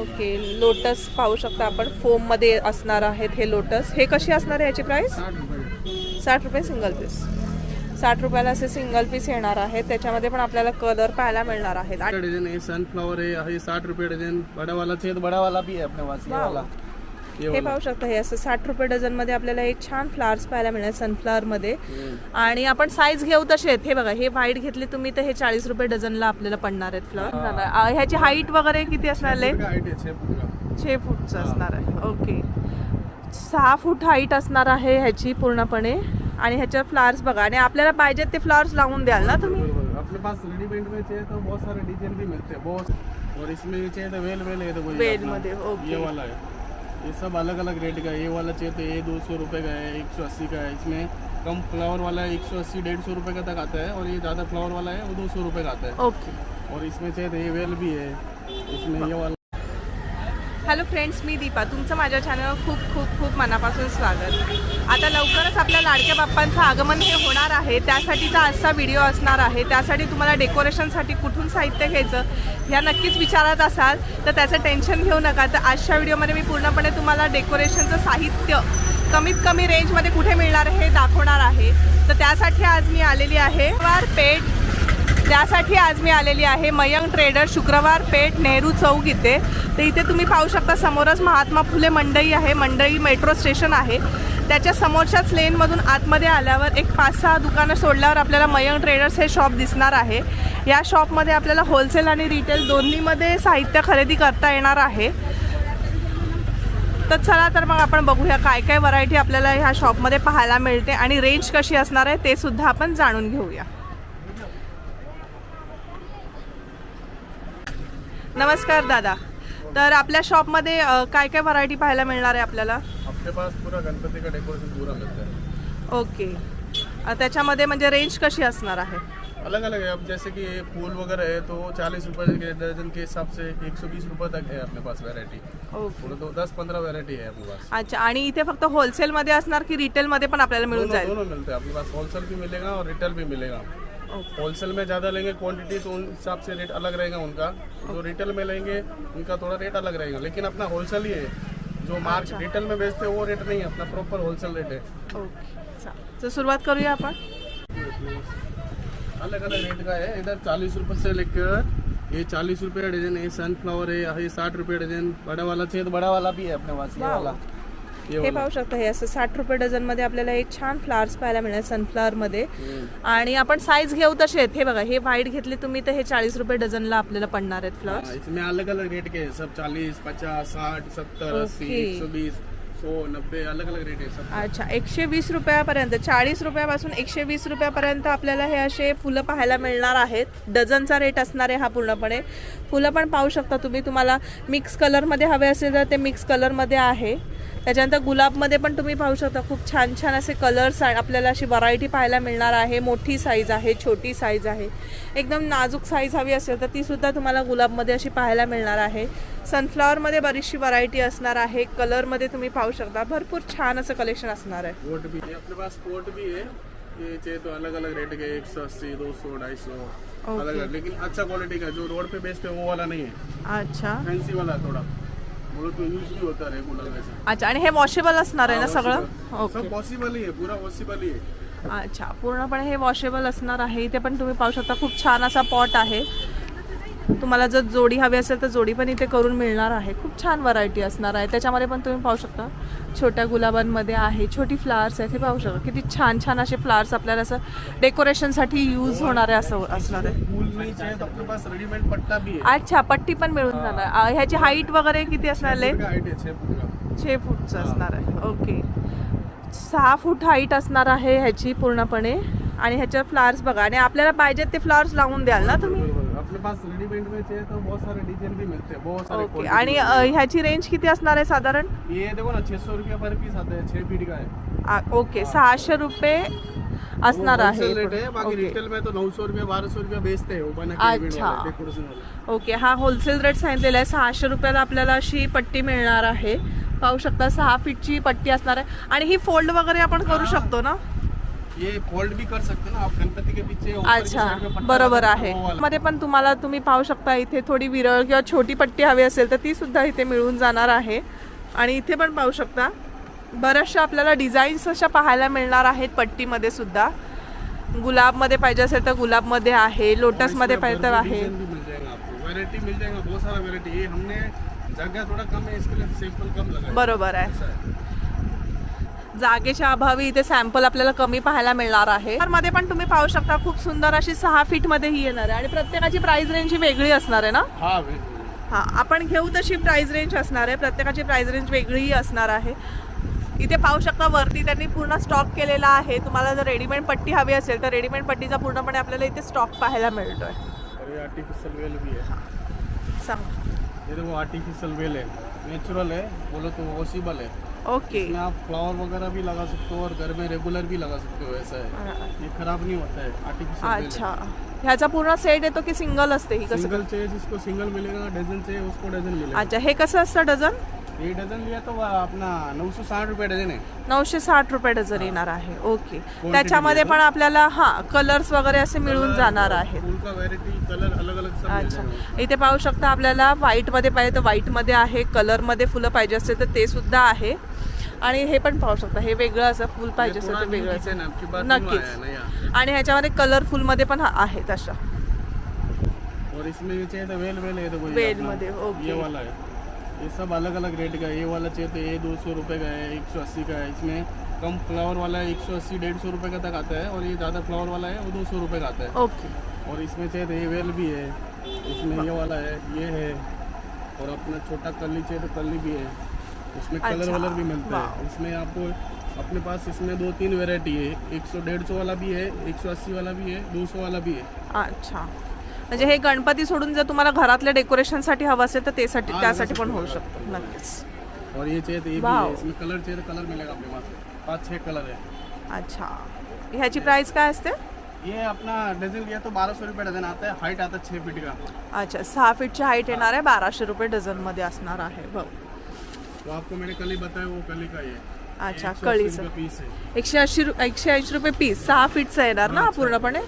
Okay lotus पाहू शकता आपण. फोममध्ये असणार आहेत हे लोटस. हे कशी असणार आहे याची प्राइस साठ रुपये. सिंगल पीस साठ रुपयाला असे सिंगल पीस येणार आहेत. त्याच्यामध्ये पण आपल्याला कलर पाहायला मिळणार आहेत. सनफ्लावर है ये साठ रुपये डिजाइन बड़ा वाला चाहिए तो बड़ा वाला भी है पाहू शकता हे असं साठ रुपये डझनमध्ये आपल्याला एक छान फ्लावर्स पाहायला मिळणार सनफ्लावर मध्ये आणि आपण साईज घेऊ तसे आहेत. हे बघा हे व्हाईट घेतले तुम्ही तर हे चाळीस रुपये डझनला आपल्याला पडणार आहेत फ्लावर ह्याची हाईट वगैरे किती असणार आहे? है छे फूटचं. असणार आहे. ओके सहा फूट हाईट असणार आहे ह्याची पूर्णपणे. आणि ह्याच्यावर फ्लावर्स बघा आणि आपल्याला पाहिजेत ते फ्लावर्स लावून द्याल ना तुम्ही. अपने पास रेडीमेड में चाहिए तो बहुत सारे डिजाइन भी मिलते हैं बहुत. और इसमें ये चाहिए तो वेल है तो ओके. ये वाला है ये सब अलग अलग रेट का है। ये वाला चाहिए तो ये दो सौ रुपये का है एक सौ अस्सी का है। इसमें कम फ्लावर वाला है एक सौ अस्सी डेढ़ सौ रुपये का तक आता है और ये ज़्यादा फ्लावर वाला है वो दो सौ रुपये का आता है। ओके और इसमें चाहिए तो ये वेल भी है। इसमें ये वाला हॅलो फ्रेंड्स मी दीपा. तुमचं माझ्या चॅनलवर खूप खूप खूप मनापासून स्वागत. आता लवकरच आपल्या लाडक्या बाप्पांचं आगमन हे होणार आहे. त्यासाठीचा आजचा व्हिडिओ असणार आहे. त्यासाठी तुम्हाला डेकोरेशनसाठी कुठून साहित्य घ्यायचं ह्या नक्कीच विचारत असाल. तर त्याचं टेन्शन घेऊ नका. तर आजच्या व्हिडिओमध्ये मी पूर्णपणे तुम्हाला डेकोरेशनचं साहित्य कमीत कमी रेंजमध्ये कुठे मिळणार हे दाखवणार आहे. तर त्यासाठी आज मी आलेली आहे. वार पेठ त्यासाठी आज मी आलेली आहे मयंक ट्रेडर शुक्रवार पेठ नेहरू चौक इथे. तर इथे तुम्ही पाहू शकता समोरच महात्मा फुले मंडई आहे. मंडई मेट्रो स्टेशन आहे. त्याच्या समोरच्याच लेनमधून आतमध्ये आल्यावर एक पाच सहा दुकानं सोडल्यावर आपल्याला मयंक ट्रेडर्स हे शॉप दिसणार आहे. या शॉपमध्ये आपल्याला होलसेल आणि रिटेल दोन्हीमध्ये साहित्य खरेदी करता येणार आहे. तर चला तर मग आपण बघूया काय काय व्हरायटी आपल्याला ह्या शॉपमध्ये पाहायला मिळते आणि रेंज कशी असणार आहे ते सुद्धा आपण जाणून घेऊया. नमस्कार दादा. तर आपल्या शॉपमध्ये काय काय व्हरायटी पाहायला मिळणार आहे आपल्याला? पास पूरा गणपति का डेकोरेशन पूरा मिलता है ओके. अ, त्याच्यामध्ये म्हणजे रेंज कशी असणार आहे? अलग अलग है अब जैसे कि ये फूल वगैरह है तो चालीस रुपए के दर्जन के हिसाब से एक सौ बीस रुपये तक है अपने पास वैरायटी ओके. पूरा तो दस पंद्रह वैरायटी है अपने पास. अच्छा आणि इथे फक्त होलसेलमध्ये असणार की रिटेलमध्ये पण आपल्याला मिळून दोनों जाईल? दोनों मिलते. हैं अपने पास होलसेल भी मिलेगा और रिटेल भी मिलेगा. होलसेल में ज़्यादा लेंगे क्वांटिटी तो उन हिसाब से रेट अलग रहेगा उनका। जो रिटेल में लेंगे उनका थोड़ा रेट अलग रहेगा। लेकिन अपना होलसेल ही है। जो मार्क रिटेल में बेचते हैं वो रेट नहीं है। अपना प्रॉपर होलसेल रेट है। ओके तर सुरुवात करूया आपण अलग अलग रेट का है। इधर चालीस रुपये से लेकर ये चालीस रुपये का डिज़ाइन है। सनफ्लावर है ये साठ रुपये डिज़ाइन बड़ा वाला चाहिए तो बड़ा वाला भी है अपने पास ये वाला। ये हे पाहू शकता हे असं साठ रुपये डझनमध्ये आपल्याला एक छान फ्लावर्स पाहायला मिळणार सनफ्लावरमध्ये. आणि आपण साईज घेऊ तसे आहेत. हे बघा हे व्हाईट घेतले तुम्ही तर हे चाळीस रुपये डझनला आपल्याला पडणार आहेत फ्लावर्स हाँ, इसमें अलग अलग रेट के हैं सब चालीस पचास साठ सत्तर अस्सी. एक सौ बीस अच्छा एकशे वीस रुपयापर्यंत चाळीस रुपयापासून एकशे वीस रुपयापर्यंत आपल्याला हे असे फुलं पाहायला मिळणार आहेत. डझनचा रेट असणार आहे हा पूर्णपणे. फुलं पण पाहू शकता तुम्ही. तुम्हाला मिक्स कलरमध्ये हवे असेल तर ते मिक्स कलरमध्ये आहे. त्याच्यानंतर गुलाबमध्ये पण तुम्ही पाहू शकता खूप छान छान असे कलर्स आपल्याला अशी व्हरायटी पाहायला मिळणार आहे. मोठी साईज आहे छोटी साईज आहे. एकदम नाजूक साईज हवी असेल तर तीसुद्धा तुम्हाला गुलाबमध्ये अशी पाहायला मिळणार आहे. सनफ्लॉवरमध्ये बरीचशी व्हरायटी असणार आहे. कलरमध्ये तुम्ही पाहू शकता. भरपूर छान असं कलेक्शन असणार आहे. पोर्ट भी है अपने पास पोर्ट भी है ये चाहिए तो अलग अलग रेट के एक सौ अस्सी दो सौ ढाई सौ अलग अलग लेकिन अच्छा क्वालिटी का जो रोड पे बेचते हैं वो वाला नहीं है. अच्छा. फैंसी वाला थोड़ा. अच्छा आणि हे वॉशेबल असणार आहे ना सगळं. ओके पॉसिबल पूरा पॉसिबल ही है अच्छा पूर्णपणे हे वॉशेबल असणार आहे. इथे पण तुम्ही पाहू शकता खूप छान असा पॉट आहे. तुम्हाला जर जोडी हवी असेल तर जोडी पण इथे करून मिळणार आहे. खूप छान व्हरायटी असणार आहे. त्याच्यामध्ये पण तुम्ही पाहू शकता. छोट्या गुलाबांमध्ये आहे छोटी फ्लावर्स आहेत. हे पाहू शकता. किती छान छान असे फ्लावर्स आपल्याला असं डेकोरेशनसाठी यूज होणारे असं असणार आहे. अच्छा पट्टी पण मिळून जाणार. ह्याची हाईट वगैरे किती असणार आहे? छे फूटचं असणार आहे. ओके सहा फूट हाईट असणार आहे ह्याची पूर्णपणे. आणि ह्याच्यावर फ्लावर्स बघा. आणि आपल्याला पाहिजेत ते फ्लावर्स लावून द्याल ना तुम्ही। अपने पास रेडीमेड में चाहिए तो बहुत सारे डिजाइन भी मिलते हैं बहुत सारे ओके आणि अ, ह्याची रेंज किती असणार आहे साधारण? ये देखो ना छह सौ रुपया पर पीस आता है छह फीट का है आ, ओके सहाशे रुपये असणार आहे होलसेल रेट है बाकी ओके. रिटेल में तो नौ सौ रुपया बारह सौ रुपया बेचते हैं वो बना के event अच्छा. वाले, डेकोरेशन वाले. ओके हा होलसेल रेट सांगितलेला आहे सहाशे रुपयाला आपल्याला अशी पट्टी मिळणार आहे. पाहू शकता सहा फीटची पट्टी असणार आहे. आणि ही फोल्ड वगैरे आपण करू शकतो ना? ये फोल्ड भी कर सकते ना. आप गणपति के पीछे अच्छा बरोबर आहे। मध्ये पण तुम्हाला तुम्ही पाहू शकता इथे थोडी विरळ किंवा छोटी पट्टी हवी असेल तर ती सुद्धा इथे मिळून जाणार आहे. आणि इथे पण पाहू शकता बऱ्याचशा आपल्याला डिझाईन्स अशा पाहायला मिळणार आहेत पट्टीमध्ये सुद्धा. गुलाबमध्ये पाहिजे असेल तर गुलाबमध्ये आहे लोटसमध्ये पाहिजे तर आहे। बरोबर आहे. जागेच्या अभावी इथे सॅम्पल आपल्याला कमी पाहायला मिळणार आहे. मध्ये पण तुम्ही पाहू शकता खूप सुंदर अशी सहा फीटमध्ये ही येणार आहे. आणि प्रत्येकाची प्राइस रेंज ही वेगळी असणार आहे ना? हाँ हा आपण घेऊ तशी प्राइस रेंज असणार आहे. प्रत्येकाची प्राइस रेंज वेगळीही असणार आहे. इथे पाहू शकता वरती त्यांनी पूर्ण स्टॉक केलेला आहे. तुम्हाला जर रेडीमेड पट्टी हवी असेल तर रेडीमेड पट्टीचा पूर्णपणे आपल्याला इथे स्टॉक पाहायला मिळतोय. आर्टिफिशियल वेल भी है. सांग. ये देखो आर्टिफिशियल वेल है नेचुरल है बोलो तो वॉशिबल है ओके इसमें आप फ्लावर वगैरह भी लगा सकते हो और घर में रेगुलर भी लगा सकते हो ऐसा है। ये खराब नहीं होता है आर्टिफिशियल अच्छा। ह्याचा पूर्ण सेट येतो की सिंगल असते ही कसं? सिंगल चाहिए जिसको सिंगल मिलेगा डजन चाहिए उसको डजन मिलेगा। अच्छा हे कसं असतं डझन ये डजन लिया तो वो अपना नौ सौ साठ रुपये डजन है नऊशे साठ रुपये डझन येणार आहे ओके त्याच्यामध्ये पण आपल्याला हा कलर्स वगैरे असे मिळून जाणार आहेत. का वेरायटी कलर अलग अलग सब अच्छा. इथे पाहू शकता आपल्याला व्हाईटमध्ये पाहिजे तर व्हाईटमध्ये आहे कलरमध्ये फुलं पाहिजे असेल तर ते सुद्धा आहे. आणि हे पण पाहू शकता हे वेगळं असं फूल पाहिजे थोड़ा तर new वेगळं नहीं नक्कीच. आणि ह्याच्यामध्ये कलरफुलमध्ये पण हा- आहेत अशा और इसमें ये चाहिए तो वेल वेल है तो वही वेल अपना, मध्ये, ओके. ये वाला है ये सब अलग अलग रेट का है ये वाला चाहिए तो ये दो सौ रुपये का है एक सौ अस्सी का है इसमें कम फ्लावर वाला है एक सौ अस्सी डेढ़ सौ रुपये का तक आता है और ये ज़्यादा फ्लावर वाला है वो दो सौ रुपये का आता है. ओके. और इसमें चाहिए तो ये वेल भी है इसमें ये वाला है ये है और अपना छोटा कली चाहिए तो कली भी है. उसमें कलर अच्छा, वलर भी मिलता। है। इसमें आपको अपने पास इसमें दो तीन वेराइटी है। एक सौ डेढ़ सौ वाला भी है एक सौ अस्सी वाला भी है दो सौ वाला भी है। अच्छा। म्हणजे हे गणपती सोडून जर तुम्हाला घरातल्या डेकोरेशनसाठी हवं असेल तर त्यासाठी त्यासाठी पण होऊ. शकतं. नक्कीच. और ये चाहिए तो ये भी वाव। है इसमें कलर चाहिए तो कलर मिलेगा अपने पास। पाँच छः कलर है। अच्छा। ह्याची प्राइस काय असते? ये अपना डजन लिया तो बारह सौ रुपये डजन आता है। हाइट आता छः फीट का। अच्छा सहा फीटची हाईट येणार आहे बाराशे रुपये डझनमध्ये असणार आहे. बघ. वो आपको मैंने कल ही बताया वो कली का अच्छा, ये 180 कळीचं. पीस है एकशे ऐंशी एकशे ऐंशी रुपये पीस सहा फीटचं येणार ना हाँ, पूर्णपणे।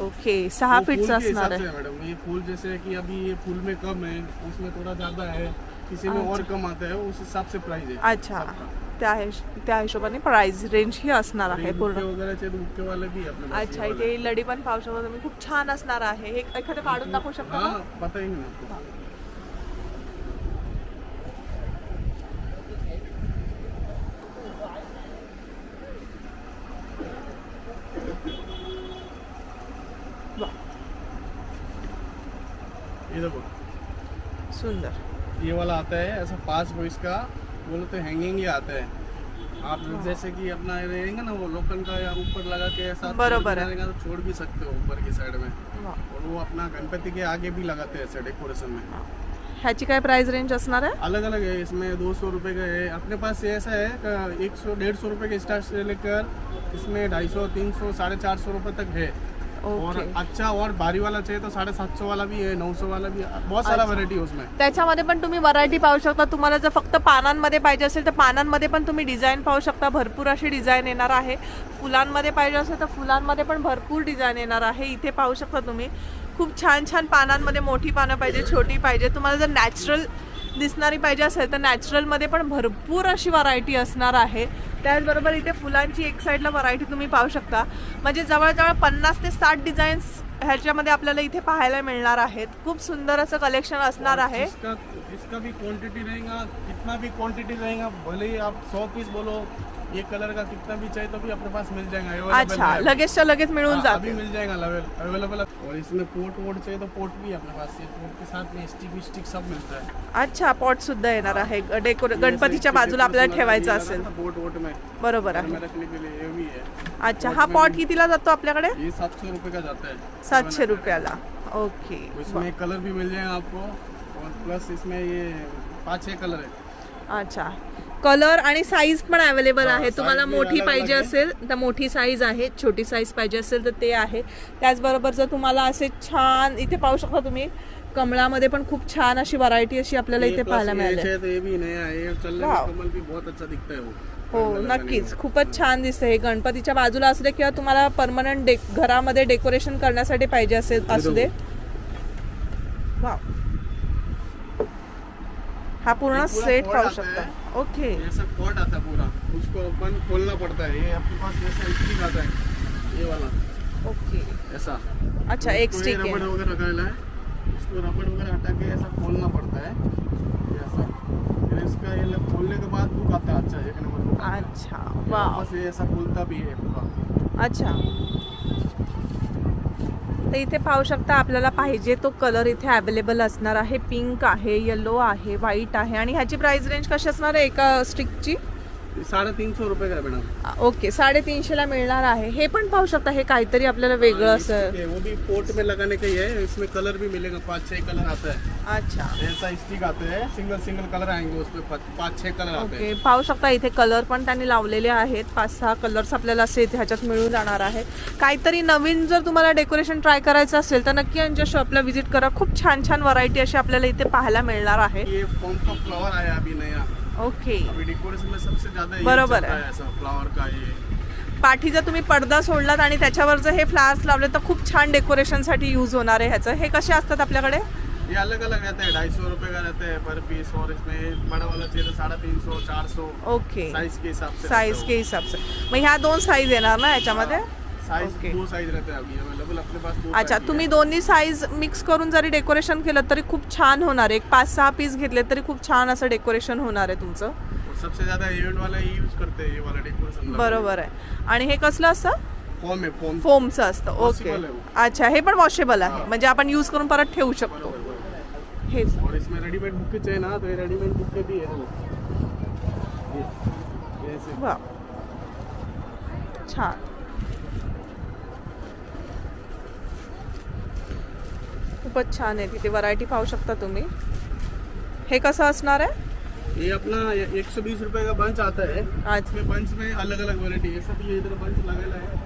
ओके सहा वो फूल फीटचं के असणार से आहे है मैडम ये फूल जैसे कि अभी ये फूल में कम है उसमें थोड़ा ज़्यादा है किसी में और कम आता है उस हिसाब से प्राइस है। अच्छा त्या हिश- त्या हिशोबाने प्राइस रेंज ही असणार आहे ये पूर्ण। बुक्के वगैरह चाहिए तो बुक्के वाले भी है अपने पास अच्छा ये वाले। इथे लडी पण तुम्ही खूप छान असणार आहे. हे एखादं काढून दाखवू शकता का? पता नहीं आपको ये देखो। सुंदर। ये वाला आता है ऐसा पाँच बॉइस का बोलो तो हैंगिंग ही आता है। आप जैसे कि अपना रहेंगे ना वो लोकल का या ऊपर लगा के ऐसा बरोबर है। रहेगा तो छोड़ भी सकते हो ऊपर की साइड में। और वो अपना गणपति के आगे भी लगाते हैं ऐसे डेकोरेशन में। ह्याची काय प्राइस रेंज असणार आहे? अलग अलग है इसमें दो सौ रुपये का है। अपने पास ये ऐसा है कि एक सौ डेढ़ सौ रुपये के स्टार्ट से लेकर इसमें ढाई सौ तीन सौ साढ़े चार सौ रुपये तक है। और अच्छा और भारी वाला चाहिए तो साढ़े सात सौ वाला भी है नौ सौ वाला भी है। बहुत सारा. वैरायटी है उसमें। त्याच्यामध्ये पण तुम्ही व्हरायटी पाहू शकता. तुम्हाला जर फक्त पानांमध्ये पाहिजे असेल तर पानांमध्ये पण तुम्ही डिझाईन पाहू शकता. भरपूर अशी डिझाईन येणार आहे. फुलांमध्ये पाहिजे असेल तर फुलांमध्ये पण भरपूर डिझाईन येणार आहे. इथे पाहू शकता तुम्ही. खूप छान छान पानांमध्ये मोठी पानं पाहिजे छोटी पाहिजे. तुम्हाला जर नॅचरल दिसणारी पाहिजे असेल तर नॅचरलमध्ये पण भरपूर अशी व्हरायटी असणार आहे. त्याचबरोबर इथे फुलांची एक साईडला व्हरायटी तुम्ही पाहू शकता. म्हणजे जवळजवळ पन्नास ते साठ डिझाईन्स ह्याच्यामध्ये आपल्याला इथे पाहायला मिळणार आहेत. खूप सुंदर असं कलेक्शन असणार आहे. जिसका भी क्वांटिटी रहेगा कितना भी क्वांटिटी रहेगा भले ही आप सौ पीस बोलो ये कलर का कितना भी चाहिए तो भी अपने पास मिल जाएगा अच्छा। लगेचच्या लगेच मिळून हाँ, जाते अभी मिल जाएगा अवेलेबल और इसमें पोट वोट चाहिए तो पोट भी अपने पास पोट के साथ में स्टिक स्टिक सब मिलता है। अच्छा पॉट सुद्धा येणार आहे. डेकोरे गणपतीच्या बाजूला आपल्याला ठेवायचं असेल. पोट वोट में. बरोबर आहे. है. अच्छा हा पॉट कितीला जातो आपल्याकडे? ये सात सौ रुपये का जाता है. सातशे रुपयाला. ओके इसमें कलर भी मिल जाएगा आपको. और प्लस इसमें ये पाँच छः कलर है. अच्छा. कलर आणि साईज पण अवेलेबल आहे. तुम्हाला मोठी पाहिजे. असेल तर मोठी साईज आहे. छोटी साईज पाहिजे असेल तर ते आहे. त्याचबरोबर जर तुम्हाला असे छान इथे पाहू शकता तुम्ही कमळामध्ये पण खूप छान अशी व्हरायटी अशी आपल्याला इथे पाहायला ये मिळाली. चाहिए तो ये भी नया है. है वो नक्कीच. खूपच छान दिसते हे गणपतीच्या बाजूला असू दे किंवा तुम्हाला परमनंट घरामध्ये डेकोरेशन करण्यासाठी पाहिजे असेल असू दे. वाव हा पूर्ण पूरा सेट पाहू शकता. ओके ये सब आता पूरा. उसको अपन खोलना पड़ता है. ये आपके पास जैसा स्टिक आता है. ये वाला. ओके ऐसा. अच्छा एक स्टिक रबड़ आहे वगैरह रखा है. उसको रबड़ वगैरह हटा के ऐसा खोलना पड़ता है. ऐसा फिर इसका ये लग- खोलने के बाद बुक आता है. अच्छा एक नंबर है। अच्छा ये ऐसा खुलता भी है पूरा. अच्छा. तर इथे पाहू शकता आपल्याला पाहिजे तो कलर इथे अवेलेबल असणार आहे. पिंक आहे येलो आहे व्हाईट आहे. आणि ह्याची प्राईस रेंज कशी असणार आहे एका स्टिकची ये साढ़े तीन सौ रुपये का मैडम. ओके साडेतीनशेला मिळणार आहे. हे पण पाहू शकता हे काहीतरी आपल्याला वेगळं असं. ये वो भी पोर्ट में लगाने का ही है इसमें कलर भी मिलेगा पाँच छह कलर आता है. अच्छा. ऐसा स्टिक आते हैं सिंगल सिंगल कलर आएंगे उसमें पाँच- पाँच छह कलर आते ओके हैं. पाहू शकता इथे कलर पण त्यांनी लावलेले आहेत. पाच सहा कलर्स आपल्याला असे इथे ह्याच्यात मिळून जाणार आहे. काहीतरी नवीन जर तुम्हाला डेकोरेशन ट्राय करायचं असेल तर नक्की यांच्या शॉपला व्हिजिट करा. खूप छान छान व्हरायटी अशी आपल्याला इथे पाहायला मिळणार आहे. ये फॉर्म का फ्लावर आया अभी नया. ओके. अभी डेकोरेशन में सबसे ज्यादा ये बरोबर चलता है। है ऐसा फ्लावर का ये. पाठीचा तुम्ही पडदा सोडलात आणि त्याच्यावर जर हे फ्लावर्स लावले तर खूप छान डेकोरेशनसाठी यूज होणार आहे ह्याचं. हे कसे असतात आपल्याकडे? ये अलग अलग रहता है ढाई सौ रुपये का रहता है पर पीस और इसमें बड़ा वाला चाहिए तो साढ़े तीन सौ चार सौ. ओके. साइज के हिसाब से साईज के हिसाब से. मग ह्या दोन साईज येणार ना याच्यामध्ये? Size okay. दो साइज रहता है अभी अवेलेबल अपने पास दो अच्छा तुम्ही। दोन्ही साईज मिक्स करून जरी डेकोरेशन केलं तरी खूप छान होणार आहे. एक पाच सहा पीस घेतले तरी खूप छान असं डेकोरेशन होणार आहे तुमचं. और सबसे ज्यादा इवेंट वाला ही यूज करते हैं ये वाला. डेकोरेशन बरोबर आहे. आणि हे कसलं असतं? फॉर्म फॉर्म फोमचं असतं. ओके Washable आहे. अच्छा हे पण वॉशेबल आहे. म्हणजे आपण यूज करून परत ठेवू शकतो. हे और इसमें रेडीमेड बुके चाहिए ना तो ये रेडीमेड बुके भी है वो. ये ये ऐसे. वा छान. खूपच छान आहे. तिथे व्हरायटी पाहू शकता तुम्ही. हे कसं असणार आहे? ये अपना एक सौ बीस रुपए का बंच आता है अच्छा. इसमें बंच में अलग अलग वैरायटी है सब ये इधर बंच लगेला है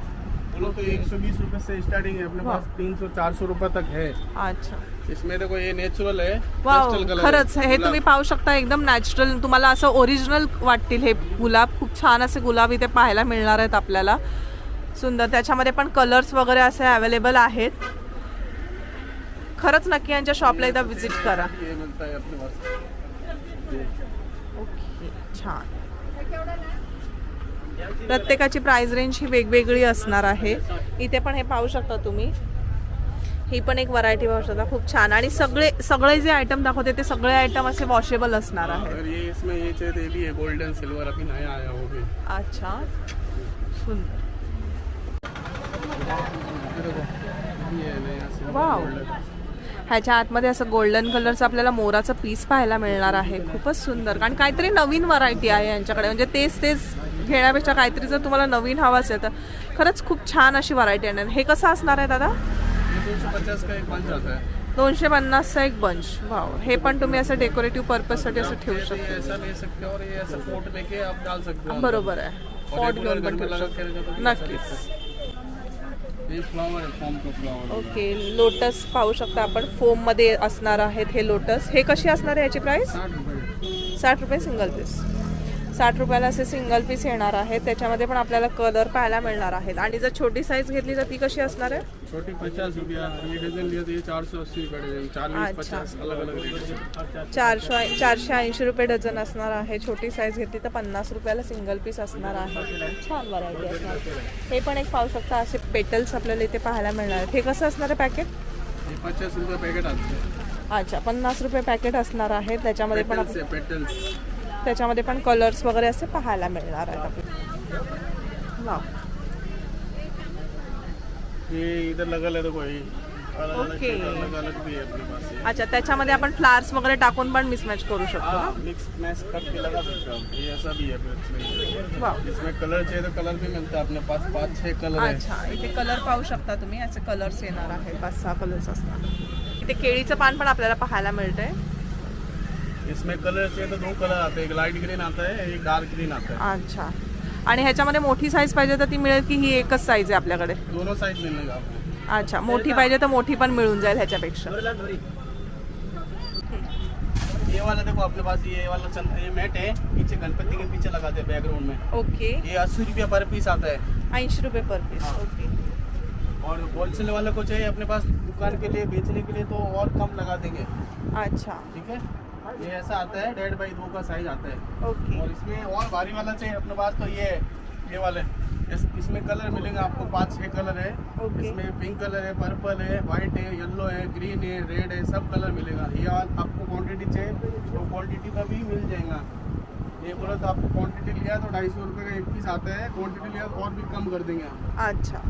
बोलो तो एक सौ बीस रुपए से स्टार्टिंग है अपने पास तीन सौ चार सौ रुपए तक है अच्छा. इसमें देखो ये नेचुरल है color खरंच. है। तुम्ही पाहू शकता एकदम नॅचरल तुम्हाला असं ओरिजिनल वाटतील हे गुलाब. खूप छान असे गुलाब इथे पाहायला मिळणार आहेत आपल्याला. सुंदर. त्याच्यामध्ये पण कलर्स वगैरे असे अवेलेबल आहेत. खरंच नक्की यांच्या शॉपला एकदा व्हिजिट करा. ओके छान. प्रत्येकाची प्राइस रेंज ही वेगवेगळी असणार आहे. इथे पण हे पाहू शकता तुम्ही. ही पण एक व्हरायटी पाहू शकता. खूप छान. आणि सगळे सगळे जे आयटम दाखवते ते सगळे आयटम असे वॉशेबल असणार आहेत. अगर ये इसमें ये चाहिए तो ये भी है गोल्डन सिल्वर अच्छा. सुंदर. वाव. ह्याच्या आतमध्ये असं गोल्डन कलरचं आपल्याला मोराचं पीस पाहायला मिळणार आहे. खूपच सुंदर. कारण काहीतरी नवीन व्हरायटी आहे यांच्याकडे. म्हणजे तेच तेच घेण्यापेक्षा काहीतरी जर तुम्हाला नवीन हवं असेल तर खरंच खूप छान अशी व्हरायटी आहे. हे कसं असणार आहे दादा? दोनशे पन्नासचा एक बंच वाव हे पण तुम्ही असं डेकोरेटिव्ह पर्पजसाठी असं ठेवू शकता. हो बरोबर आहे. पॉट घेऊन पण ठेवू शकता. नक्कीच लगता है। ये फ्लावर है फॉर्म का फ्लावर ओके लोटस पाहू शकता आपण. फोममध्ये असणार आहेत हे लोटस हे कशी असणार आहे याची प्राइस साठ रुपये. साठ रुपये सिंगल पीस साठ रुपयाला असे सिंगल पीस येणार आहेत. त्याच्यामध्ये पण आपल्याला कलर पाहायला मिळणार आहेत. आणि जर छोटी साईज घेतली तर ती कशी असणार आहे? छोटी पचास रुपया ये डजन लिया तो ये चार सौ अस्सी रुपये डजन चालीस अच्छा. पचास अलग अलग रेट चारशे चारशे ऐंशी रुपये डझन असणार आहे. छोटी साईज घेतली तर पन्नास रुपयाला सिंगल पीस असणार आहे. छान व्हरायटी असणार. हे पण एक पाहू शकता. असे पेटल्स आपल्याला इथे पाहायला मिळणार आहेत. हे कसं असणार आहे पॅकेट पचास रुपये पैकेट अच्छा पन्नास रुपये पॅकेट असणार आहे. त्याच्यामध्ये पण पेटल्स त्याच्यामध्ये पण कलर्स वगैरे असे पाहायला मिळणार आहेत आपल्याला. ये अच्छा त्याच्यामध्ये आपण फ्लावर्स वगैरे टाकून पण मिसमॅच करू शकतो ना हाँ मिक्स मैच करके लगा सकते हो आप। ये ऐसा भी है फिर इसमें वाव इसमें कलर चाहिए तो कलर भी मिलता है. अपने पास पाँच कलर है अच्छा इथे कलर पाहू शकता तुम्ही. असे कलर्स येणार आहेत. पाच सहा कलर्स असणार. इथे केळीचं पान पण आपल्याला पाहायला मिळतंय. इसमें कलर चाहिए तो दो कलर आते हैं। एक लाइट ग्रीन आता है एक डार्क ग्रीन आता है। अच्छा. आणि ह्याच्यामध्ये मोठी साईज पाहिजे तर ती मिळेल की ही एकच साईज आहे आपल्याकडे? दोनों साइज मिलेगा आपको अच्छा मोठी पाहिजे तर मोठी पण मिळून जाईल ह्याच्यापेक्षा. ये ये वाला देखो अपने पास ये वाला चलते ये मैट है. पीछे गणपति के पीछे लगाते हैं बैकग्राउंड में. ओके ये अस्सी रुपया पर पीस आता है. ऐंशी रुपये पर पीस. ओके और होलसेल वाले को चाहिए अपने पास दुकान के लिए बेचने के लिए तो और कम लगा देंगे। अच्छा. ठीक है? ये ऐसा आता है डेढ़ बाई दो का साइज़ आता है। ओके। और इसमें और भारी वाला चाहिए अपने पास तो ये ये वाले। इस, इसमें कलर मिलेंगे आपको पाँच छः कलर है। इसमें पिंक कलर है पर्पल है वाइट है येलो है ग्रीन है रेड है सब कलर मिलेगा। ये आप- आपको क्वांटिटी चाहिए तो क्वांटिटी का भी मिल जाएगा। ये बोला तो आपको क्वांटिटी लिया तो ढाई सौ रुपये का एक पीस आता है। क्वांटिटी लिया तो और भी कम कर देंगे आप। अच्छा।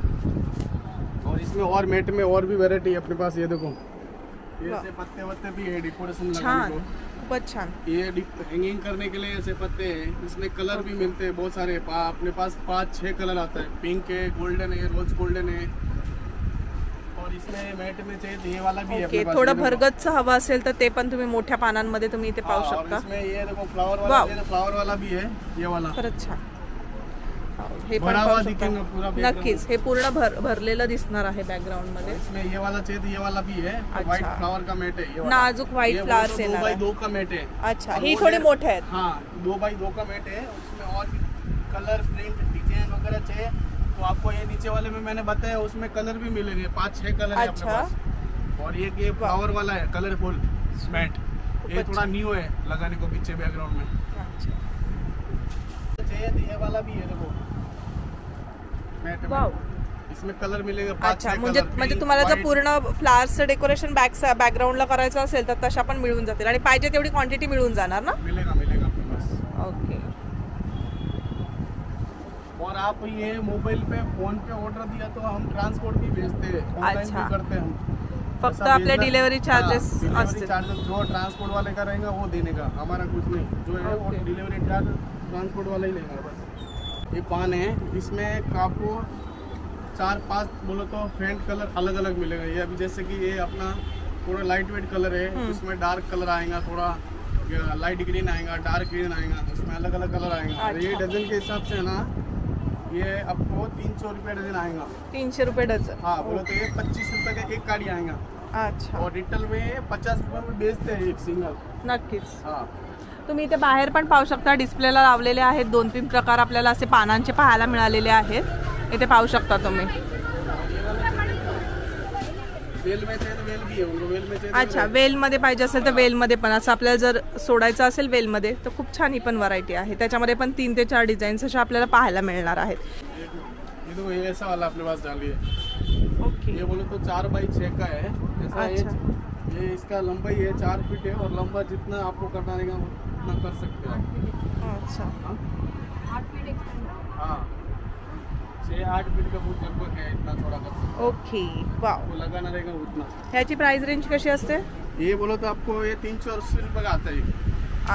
और इसमें और मेट में और भी वेराइटी है अपने पास ये देखो। ये। पत्ते वत्ते भी है डेकोरेशन लगाने को। खूपच छान. ये हैंगिंग करने के लिए ऐसे पत्ते हैं इसमें कलर भी मिलते हैं बहुत सारे. पा, अपने पास पाँच छः कलर आता है. पिंक है गोल्डन है रोज गोल्डन है. और इसमें मैट में चाहिए ये वाला भी है थोडं। भरगतच हवं असेल तर ते पण तुम्ही मोठ्या पानांमध्ये तुम्ही इथे पाहू शकता. इसमें ये देखो फ्लावर वाला फ्लावर वाला भी है ये वाला. खरंच छान. हो, पण पाहू शकता. नक्कीच. हे पूर्ण भर भरलेलं दिसणार आहे बॅकग्राऊंडमध्ये. इसमें ये वाला चाहिए तो ये वाला भी है अच्छा. व्हाइट फ्लावर का मैट है ये वाला नाजूक व्हाईट ये फ्लावर्स बोलो तो येणार दो बाई आहे. दो का मैट है अच्छा. और ही वो थोडी मोठे आहेत. हाँ दो बाई दो का मैट है उसमें और कलर प्रिंट डिजाइन वगैरह चाहिए। तो आपको ये नीचे वाले में मैंने बताया उसमें कलर भी मिलेंगे। पाँच छह कलर है अपने अच्छा. पास। और ये ये फ्लावर वाला है कलरफुल मैट ये अच्छा. थोड़ा न्यू है लगाने को पीछे बैकग्राउंड में। अच्छा. चाहिए तो ये वाला भी है देखो। वाव इसमें कलर मिलेगा अच्छा म्हणजे म्हणजे तुम्हाला जर. पूर्ण फ्लावर्सचं डेकोरेशन बॅक बॅकग्राऊंडला करायचं असेल तर तशा पण मिळून जातील. आणि पाहिजे तेवढी क्वांटिटी मिळून जाणार ना? मिलेगा मिलेगा अपने पास. ओके और आप ये मोबाइल पे फोन पे ऑर्डर दिया तो हम ट्रांसपोर्ट भी भेजते हैं. ऑनलाइन अच्छा. भी करते हैं हम. फक्त आपले डिलेवरी चार्जेस असतील. चार्जेस जो ट्रांसपोर्ट वाले का रहेगा वो देने का हमारा कुछ नहीं. जो है वो. डिलीवरी चार्ज ट्रांसपोर्ट वाला ही लेगा बस. ये पान है। इसमें आपको चार पाँच बोलो तो फेंट कलर अलग अलग मिलेगा। ये अभी जैसे कि ये अपना थोड़ा लाइट वेट कलर है। हम्म. इसमें डार्क कलर आएगा थोड़ा लाइट ग्रीन आएगा डार्क ग्रीन आएगा इसमें अलग अलग कलर आएगा। और ये अच्छा. डजन के हिसाब से है ना ये आपको तीन सौ रुपये डजन आएगा। तीन सौ रुपये डजन हाँ बोलो तो ये पच्चीस रुपये का एक गाड़ी आएगा। अच्छा। और रिटेल में पचास रुपये में बेचते हैं एक सिंगल नक्कीच हाँ। तुम्ही इथे बाहेर पण पाहू शकता. डिस्प्लेला लावलेले आहेत. दोन तीन प्रकार आपल्याला असे पानांचे पाहायला मिळालेले आहेत. इथे पाहू शकता तुम्ही. अच्छा वेलमध्ये पाहिजे असेल तर वेलमध्ये पण. असं आपल्याला जर सोडायचं असेल वेलमध्ये तर खूप छान ही पण व्हरायटी आहे. त्याच्यामध्ये पण तीन ते चार डिझाईन्स अशा आपल्याला पाहायला मिळणार आहेत. ओके ये बोलो तो चार बाई छः का है ऐसा अच्छा. ये इसका लंबाई है चार फीट है और लंबा जितना आपको करना रहेगा उतना कर सकते हो अच्छा. हाँ? हाँ. छः आठ फीट का फुट लगभग है इतना थोड़ा कर सकते ओके. वाव. हो। आपको लगाना रहेगा उतना. ह्याची प्राइस रेंज कशी असते? ये बोलो तो आपको ये तीन सौ अस्सी रुपये का आता है.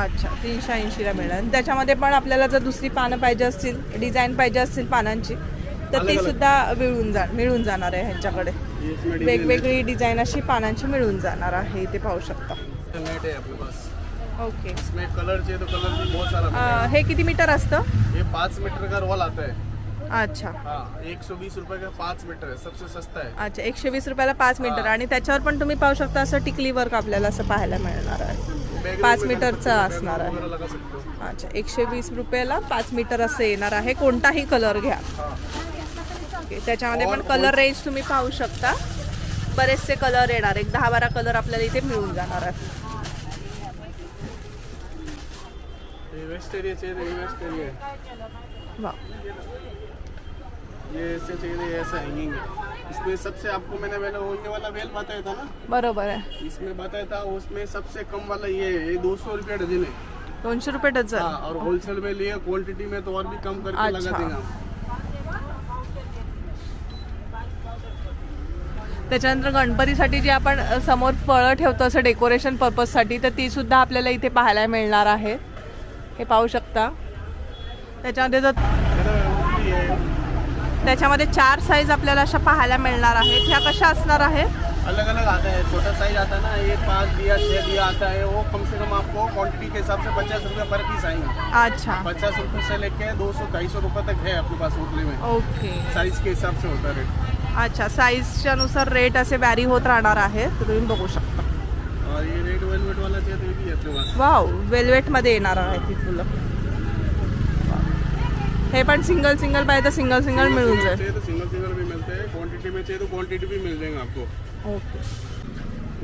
अच्छा तीनशे ऐंशीला मिळेल. आणि त्याच्यामध्ये पण आपल्याला जर दुसरी पानं पाहिजे असतील डिझाइन पाहिजे असतील पानांची तर ती. सुद्धा मिळून जा मिळून जाणार आहे ह्यांच्याकडे. वेगवेगळी डिझाईन अशी पानांची मिळून जाणार आहे इथे पाहू शकता. ओके. इसमें कलर चाहिए तो कलर भी बहुत सारा मिलेगा। हे किती मीटर असतं? ये पाँच मीटर का रोल आता है। अच्छा. हाँ एक सौ बीस का पाँच मीटर है सबसे सस्ता है। अच्छा एकशे वीस रुपयाला पाच मीटर. आणि त्याच्यावर पण तुम्ही पाहू शकता असं टिकली वर्क आपल्याला असं पाहायला मिळणार आहे. पाच मीटरचं असणार आहे. वगैरह लगा सकते हो. अच्छा एकशे वीस रुपयाला पाच मीटर असं येणार आहे. कोणताही कलर घ्या. ओके त्याच्यामध्ये पण कलर रेंज तुम्ही पाहू शकता. बरेचसे कलर येणार एक दहा बारा कलर आपल्याला इथे मिळून जाणार आहे ये वेस्ट एरिया चाहिए तो ये वेस्ट एरिया है वा ये ऐसे चाहिए ऐसा हैंगिंग है। इसमें सबसे आपको मैंने पहले ये वाला वेल बताया था ना? बरोबर आहे इसमें बताया था उसमें सबसे कम वाला ये है ये दो सौ रुपया डजन है। दोनशे रुपये हाँ डझन और होलसेल में लिए क्वांटिटी में तो और भी कम करके लगा अच्छा. देंगे। हम त्याच्यानंतर गणपतीसाठी जे आपण अ, समोर फळं ठेवतो असं डेकोरेशन पर्पजसाठी तर ती सुद्धा आपल्याला इथे पाहायला मिळणार आहे. हे पाहू शकता. त्याच्यामध्ये जर त्याच्यामध्ये चार साईज आपल्याला अशा पाहायला मिळणार आहेत. ह्या कशा असणार आहेत? अलग अलग आता है छोटा साइज आता है ना ये पाँच दिया छः दिया आता है वो कम से कम आपको क्वांटिटी के हिसाब से पचास रुपये पर पीस आएंगे. अच्छा. पचास रुपये से लेके दो सौ ढाई सौ रुपये तक है अपने पास होटल में. ओके. साइज के हिसाब से होता है रेट अच्छा साईजच्या नुसार रेट असे वॅरी होत राहणार आहे. तुम्ही बघू शकता. और ये वाव वेल्वेटमध्ये येणार आहे ती फुलं. हे पण सिंगल सिंगल पाहिजे तर सिंगल सिंगल मिळून जाईल. सिंगल सिंगल भी मिलते हैं क्वांटिटी में चाहिए तो क्वांटिटी भी मिल जाएँगे आपको. ओके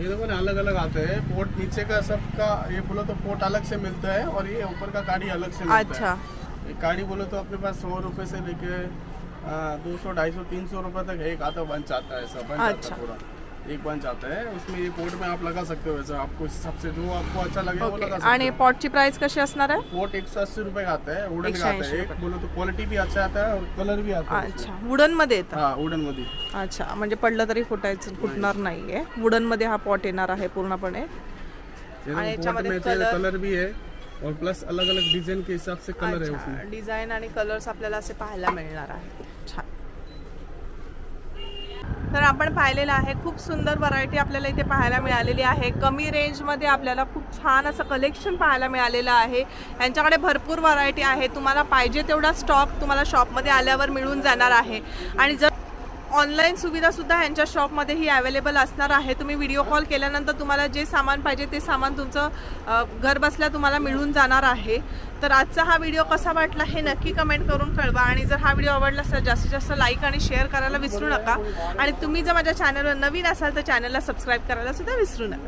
ये देखो ना अलग अलग आते हैं. पोट नीचे का सबका ये बोलो तो पोट अलग से मिलता है और ये ऊपर का काड़ी अलग से मिलता अच्छा. है ये काड़ी बोलो तो अपने पास सौ रुपए से लेके दो सौ ढाई सौ तीन सौ रुपए तक एक आता बन जाता है सब बंच अच्छा। है पूरा. एक बंच आता है उसमें ये पोट में आप लगा सकते हो वैसा आपको इस हिसाब से जो आपको अच्छा लगे वो ओके लगा सकते आणि हो। पॉटची प्राइस कशी असणार आहे? पोट एक सौ अस्सी रुपए का आता है वुडन का आता 180 है एक बोलो तो क्वालिटी भी अच्छा आता है और कलर भी आता है अच्छा वुडनमध्ये येतं? हाँ वुडनमध्ये. अच्छा म्हणजे पडलं तरी फुटायचं फुटणार नाहीये. वुडनमध्ये हा पॉट येणार आहे पूर्णपणे. आणि पोट याच्यामध्ये में कलर- कलर भी है और प्लस अलग अलग डिजाइन के हिसाब से कलर है उसमें. डिझाईन आणि कलर्स आपल्याला असे पाहायला मिळणार आहे. तर आपण पाहिलेलं आहे खूप सुंदर व्हरायटी आपल्याला इथे पाहायला मिळालेली आहे. कमी रेंजमध्ये आपल्याला खूप छान असं कलेक्शन पाहायला मिळालेलं आहे. यांच्याकडे भरपूर व्हरायटी आहे. तुम्हाला पाहिजे तेवढा स्टॉक तुम्हाला शॉपमध्ये आल्यावर मिळून जाणार आहे. आणि जर ऑनलाईन सुविधासुद्धा यांच्या शॉपमध्येही अवेलेबल असणार आहे. तुम्ही व्हिडिओ कॉल केल्यानंतर तुम्हाला जे सामान पाहिजे ते सामान तुमचं घरबसल्या घर बसल्या तुम्हाला मिळून जाणार आहे. तर आजचा हा व्हिडिओ कसा वाटला हे नक्की कमेंट करून कळवा आणि जर हा व्हिडिओ आवडला असेल जास्तीत जास्त लाईक आणि शेअर करायला विसरू नका. आणि तुम्ही जर माझ्या चॅनलवर नवीन असाल तर चॅनलला सबस्क्राईब करायला सुद्धा विसरू नका.